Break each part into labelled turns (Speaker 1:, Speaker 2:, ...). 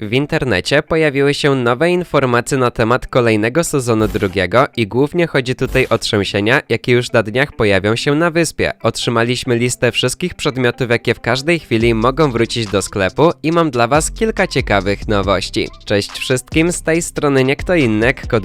Speaker 1: W internecie pojawiły się nowe informacje na temat kolejnego sezonu drugiego i głównie chodzi tutaj o trzęsienia, jakie już na dniach pojawią się na wyspie. Otrzymaliśmy listę wszystkich przedmiotów, jakie w każdej chwili mogą wrócić do sklepu i mam dla was kilka ciekawych nowości. Cześć wszystkim, z tej strony nie kto inny, Kod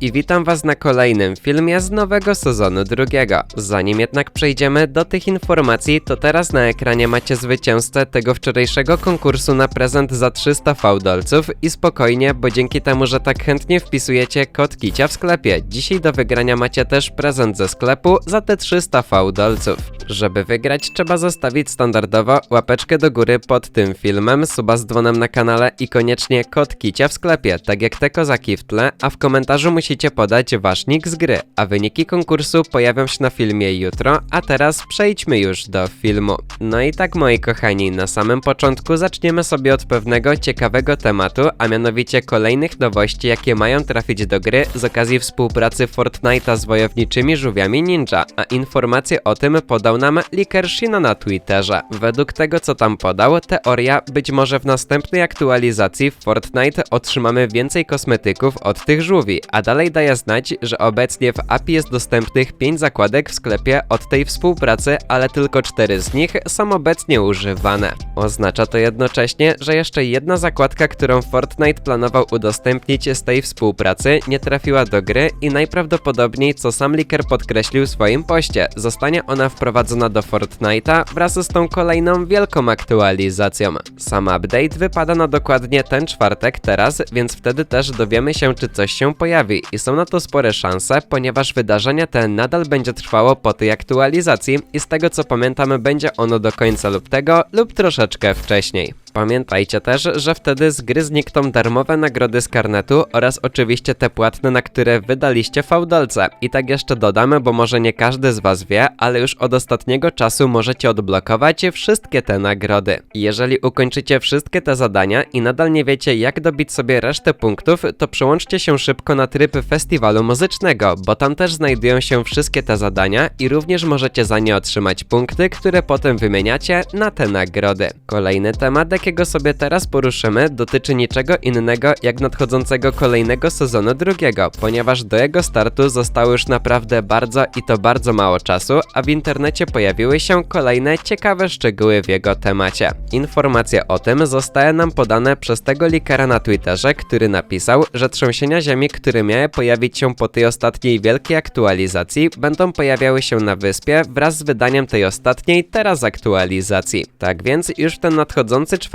Speaker 1: i witam was na kolejnym filmie z nowego sezonu drugiego. Zanim jednak przejdziemy do tych informacji, to teraz na ekranie macie zwycięzcę tego wczorajszego konkursu na prezent za 300 fałdolców i spokojnie, bo dzięki temu, że tak chętnie wpisujecie kod Kicia w sklepie, dzisiaj do wygrania macie też prezent ze sklepu za te 300 fałdolców. Żeby wygrać, trzeba zostawić standardowo łapeczkę do góry pod tym filmem, suba z dzwonem na kanale i koniecznie kod Kicia w sklepie, tak jak te kozaki w tle, a w komentarzu musicie podać wasz nick z gry, a wyniki konkursu pojawią się na filmie jutro, a teraz przejdźmy już do filmu. No i tak moi kochani, na samym początku zaczniemy sobie od pewnego ciekawego tematu, a mianowicie kolejnych nowości, jakie mają trafić do gry z okazji współpracy Fortnite'a z wojowniczymi żółwiami ninja, a informacje o tym podał nam Liker Shina na Twitterze. Według tego co tam podał, teoria być może w następnej aktualizacji w Fortnite otrzymamy więcej kosmetyków od tych żółwi, a dalej daje znać, że obecnie w API jest dostępnych 5 zakładek w sklepie od tej współpracy, ale tylko 4 z nich są obecnie używane. Oznacza to jednocześnie, że jeszcze jedna zakładka, którą Fortnite planował udostępnić z tej współpracy, nie trafiła do gry i najprawdopodobniej, co sam Liker podkreślił w swoim poście, zostanie ona wprowadzona do Fortnite'a wraz z tą kolejną wielką aktualizacją. Sam update wypada na dokładnie ten czwartek teraz, więc wtedy też dowiemy się, czy coś się pojawi i są na to spore szanse, ponieważ wydarzenie te nadal będzie trwało po tej aktualizacji i z tego co pamiętam będzie ono do końca lub tego, lub troszeczkę wcześniej. Pamiętajcie też, że wtedy z gry znikną darmowe nagrody z karnetu oraz oczywiście te płatne, na które wydaliście fałdolce. I tak jeszcze dodamy, bo może nie każdy z was wie, ale już od ostatniego czasu możecie odblokować wszystkie te nagrody. Jeżeli ukończycie wszystkie te zadania i nadal nie wiecie jak dobić sobie resztę punktów, to przełączcie się szybko na tryb festiwalu muzycznego, bo tam też znajdują się wszystkie te zadania i również możecie za nie otrzymać punkty, które potem wymieniacie na te nagrody. Kolejny temat, jakiego sobie teraz poruszymy, dotyczy niczego innego jak nadchodzącego kolejnego sezonu drugiego, ponieważ do jego startu zostało już naprawdę bardzo i to bardzo mało czasu, a w internecie pojawiły się kolejne ciekawe szczegóły w jego temacie. Informacje o tym zostały nam podane przez tego likera na Twitterze, który napisał, że trzęsienia ziemi, które miały pojawić się po tej ostatniej wielkiej aktualizacji, będą pojawiały się na wyspie wraz z wydaniem tej ostatniej teraz aktualizacji. Tak więc już ten nadchodzący czwartek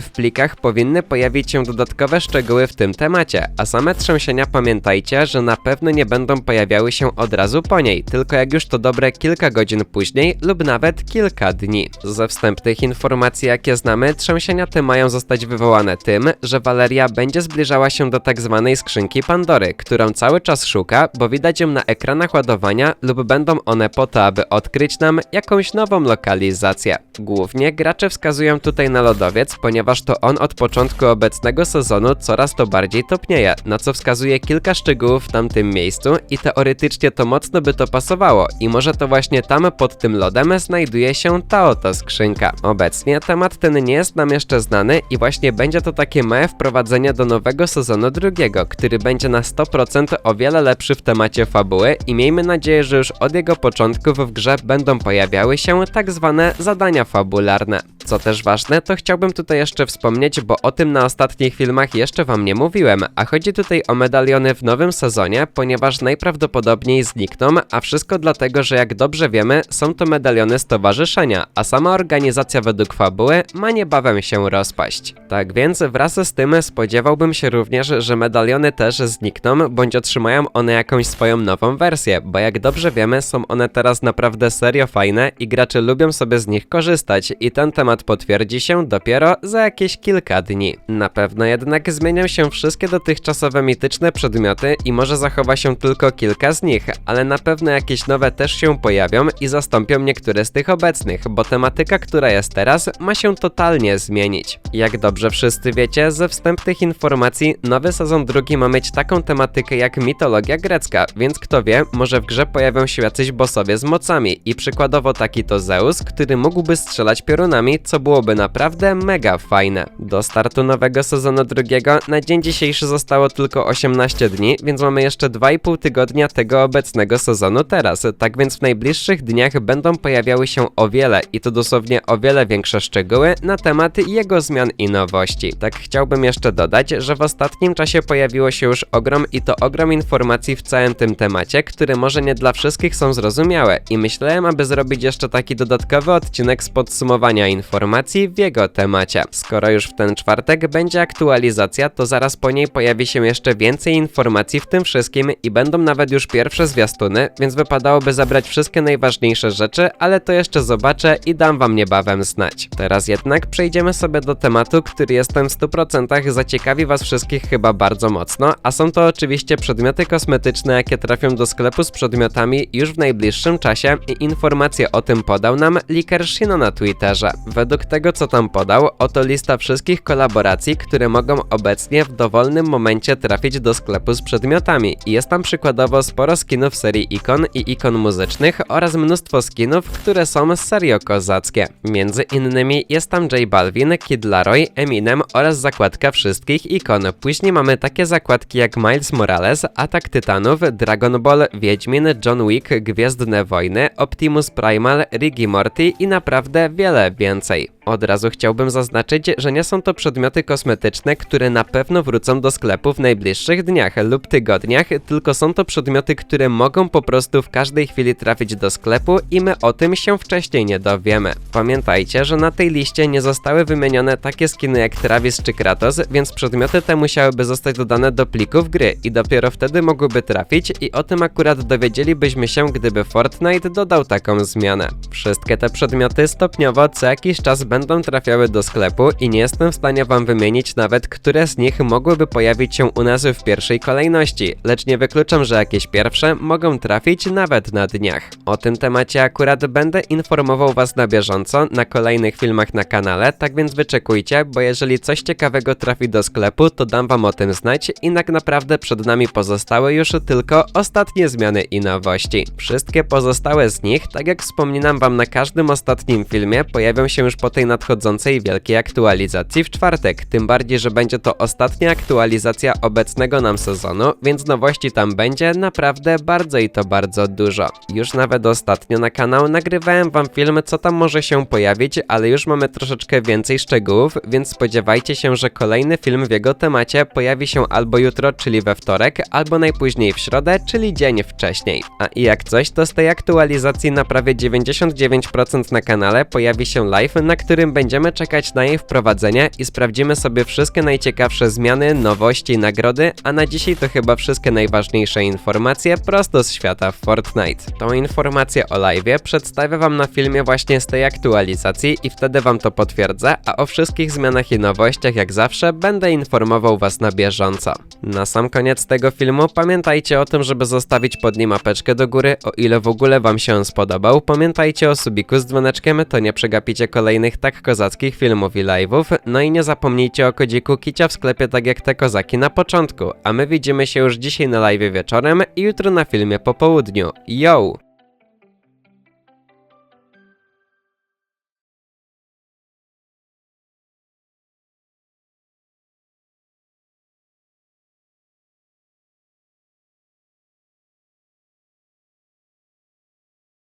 Speaker 1: w plikach powinny pojawić się dodatkowe szczegóły w tym temacie, a same trzęsienia pamiętajcie, że na pewno nie będą pojawiały się od razu po niej, tylko jak już to dobre kilka godzin później lub nawet kilka dni. Ze wstępnych informacji jakie znamy, trzęsienia te mają zostać wywołane tym, że Valeria będzie zbliżała się do tak zwanej skrzynki Pandory, którą cały czas szuka, bo widać ją na ekranach ładowania lub będą one po to, aby odkryć nam jakąś nową lokalizację. Głównie gracze wskazują tutaj na lodowiec, ponieważ to on od początku obecnego sezonu coraz to bardziej topnieje, na co wskazuje kilka szczegółów w tamtym miejscu i teoretycznie to mocno by to pasowało i może to właśnie tam pod tym lodem znajduje się ta oto skrzynka. Obecnie temat ten nie jest nam jeszcze znany i właśnie będzie to takie małe wprowadzenie do nowego sezonu drugiego, który będzie na 100% o wiele lepszy w temacie fabuły i miejmy nadzieję, że już od jego początków w grze będą pojawiały się tak zwane zadania fabularne. Co też ważne, to chciałbym tutaj jeszcze wspomnieć, bo o tym na ostatnich filmach jeszcze wam nie mówiłem, a chodzi tutaj o medaliony w nowym sezonie, ponieważ najprawdopodobniej znikną, a wszystko dlatego, że jak dobrze wiemy, są to medaliony stowarzyszenia, a sama organizacja według fabuły ma niebawem się rozpaść. Tak więc wraz z tym spodziewałbym się również, że medaliony też znikną, bądź otrzymają one jakąś swoją nową wersję, bo jak dobrze wiemy, są one teraz naprawdę serio fajne i gracze lubią sobie z nich korzystać i ten temat potwierdzi się dopiero za jakieś kilka dni. Na pewno jednak zmienią się wszystkie dotychczasowe mityczne przedmioty i może zachowa się tylko kilka z nich, ale na pewno jakieś nowe też się pojawią i zastąpią niektóre z tych obecnych, bo tematyka, która jest teraz, ma się totalnie zmienić. Jak dobrze wszyscy wiecie, ze wstępnych informacji, nowy sezon drugi ma mieć taką tematykę jak mitologia grecka, więc kto wie, może w grze pojawią się jacyś bossowie z mocami i przykładowo taki to Zeus, który mógłby strzelać piorunami, co byłoby naprawdę mega fajne. Do startu nowego sezonu drugiego na dzień dzisiejszy zostało tylko 18 dni, więc mamy jeszcze 2,5 tygodnia tego obecnego sezonu teraz. Tak więc w najbliższych dniach będą pojawiały się o wiele i to dosłownie o wiele większe szczegóły na temat jego zmian i nowości. Tak chciałbym jeszcze dodać, że w ostatnim czasie pojawiło się już ogrom i to ogrom informacji w całym tym temacie, które może nie dla wszystkich są zrozumiałe i myślałem, aby zrobić jeszcze taki dodatkowy odcinek z podsumowania informacji w jego temacie. Skoro już w ten czwartek będzie aktualizacja, to zaraz po niej pojawi się jeszcze więcej informacji w tym wszystkim i będą nawet już pierwsze zwiastuny, więc wypadałoby zabrać wszystkie najważniejsze rzeczy, ale to jeszcze zobaczę i dam wam niebawem znać. Teraz jednak przejdziemy sobie do tematu, który jestem w 100% zaciekawi was wszystkich chyba bardzo mocno, a są to oczywiście przedmioty kosmetyczne, jakie trafią do sklepu z przedmiotami już w najbliższym czasie i informacje o tym podał nam Liker Shino na Twitterze. Według tego co tam podał, oto lista wszystkich kolaboracji, które mogą obecnie w dowolnym momencie trafić do sklepu z przedmiotami. Jest tam przykładowo sporo skinów serii ikon i ikon muzycznych oraz mnóstwo skinów, które są serio kozackie. Między innymi jest tam J Balvin, Kid Laroi, Eminem oraz zakładka wszystkich ikon. Później mamy takie zakładki jak Miles Morales, Atak Tytanów, Dragon Ball, Wiedźmin, John Wick, Gwiezdne Wojny, Optimus Primal, Riggy Morty i naprawdę wiele więcej. Od razu chciałbym zaznaczyć, że nie są to przedmioty kosmetyczne, które na pewno wrócą do sklepu w najbliższych dniach lub tygodniach, tylko są to przedmioty, które mogą po prostu w każdej chwili trafić do sklepu i my o tym się wcześniej nie dowiemy. Pamiętajcie, że na tej liście nie zostały wymienione takie skiny jak Travis czy Kratos, więc przedmioty te musiałyby zostać dodane do plików gry i dopiero wtedy mogłyby trafić i o tym akurat dowiedzielibyśmy się, gdyby Fortnite dodał taką zmianę. Wszystkie te przedmioty stopniowo co jakiś czas będą trafiały do sklepu i nie jestem w stanie wam wymienić nawet, które z nich mogłyby pojawić się u nas w pierwszej kolejności, lecz nie wykluczam, że jakieś pierwsze mogą trafić nawet na dniach. O tym temacie akurat będę informował was na bieżąco na kolejnych filmach na kanale, tak więc wyczekujcie, bo jeżeli coś ciekawego trafi do sklepu, to dam wam o tym znać i tak naprawdę przed nami pozostały już tylko ostatnie zmiany i nowości. Wszystkie pozostałe z nich, tak jak wspominam wam na każdym ostatnim filmie, pojawią się już po tej nadchodzącej wielkiej aktualizacji w czwartek, tym bardziej, że będzie to ostatnia aktualizacja obecnego nam sezonu, więc nowości tam będzie naprawdę bardzo i to bardzo dużo. Już nawet ostatnio na kanał nagrywałem wam film, co tam może się pojawić, ale już mamy troszeczkę więcej szczegółów, więc spodziewajcie się, że kolejny film w jego temacie pojawi się albo jutro, czyli we wtorek, albo najpóźniej w środę, czyli dzień wcześniej. A i jak coś, to z tej aktualizacji na prawie 99% na kanale pojawi się live, na którym będziemy czekać na jej wprowadzenie i sprawdzimy sobie wszystkie najciekawsze zmiany, nowości, nagrody, a na dzisiaj to chyba wszystkie najważniejsze informacje prosto z świata Fortnite. Tą informację o live przedstawię wam na filmie właśnie z tej aktualizacji i wtedy wam to potwierdzę, a o wszystkich zmianach i nowościach jak zawsze będę informował was na bieżąco. Na sam koniec tego filmu pamiętajcie o tym, żeby zostawić pod nim apeczkę do góry, o ile w ogóle wam się on spodobał. Pamiętajcie o subiku z dzwoneczkiem, to nie przegapicie kolejnych tak kozackich filmów i live'ów. No i nie zapomnijcie o kodziku Kicia w sklepie tak jak te kozaki na początku. A my widzimy się już dzisiaj na live wieczorem i jutro na filmie po południu. Yo!